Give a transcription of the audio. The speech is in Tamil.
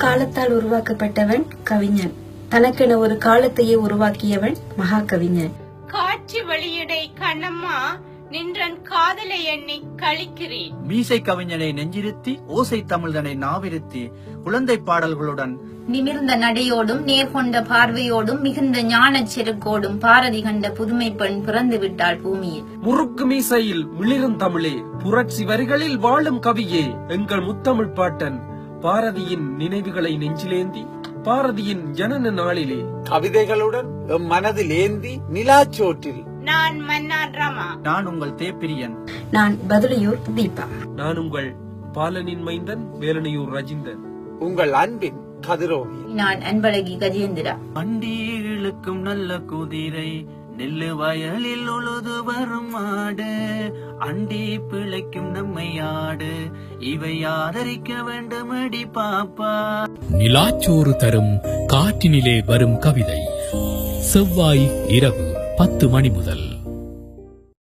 காலத்தால் உருவாக்கப்பட்டவன் கவிஞன். தனக்கென ஒரு காலத்தையே உருவாக்கியவன் மகா கவிஞன் காட்சி வெளியிடை கண்ணம்மா நின்றன் காதலை எண்ணி கழிக்கிறேன் மீசை கவிஞனை நெஞ்சிருத்தி ஓசை தமிழ்தனை நாவிருத்தி குழந்தை பாடல்களுடன். நிமிர்ந்த நடையோடும் நேர்கொண்ட பார்வையோடும் மிகுந்த ஞானச் செருக்கோடும் பாரதி கண்ட புதுமை பெண் பிறந்து விட்டாள் பூமியில். முறுக்கு மீசையில் மிளிரும் தமிழே புரட்சி வரிகளில் வாழும் கவியே எங்கள் முத்தமிழ் பாட்டன். பாரதியின் நினைவுகளை நெஞ்சிலேந்தி பாரதியின் ஜனன நாளிலே. கவிதைகளுடன் எம் மனதில் ஏந்தி நிலாச்சோற்றில் நான் மன்னான் ரமா. நான் உங்கள் தேப்பிரியன். நான் பதுளையூர் தீபா. நான் உங்கள் பாலனின் மைந்தன் வேலனையூர் ரஜிந்தன். உங்கள் அன்பின் கதிரோகி நான் அன்பழகி கஜேந்திரா. வண்டி இழுக்கும் நல்ல குதிரை நெல்லு வயலில் உழுது வரும் மாடு அண்டி பிழைக்கும் நம்மை ஆடு. இவை ஆதரிக்க வேண்டும் அடி பாப்பா. நிலாச்சோறு தரும் காற்றினிலே வரும் கவிதை. செவ்வாய் இரவு பத்து மணி முதல்.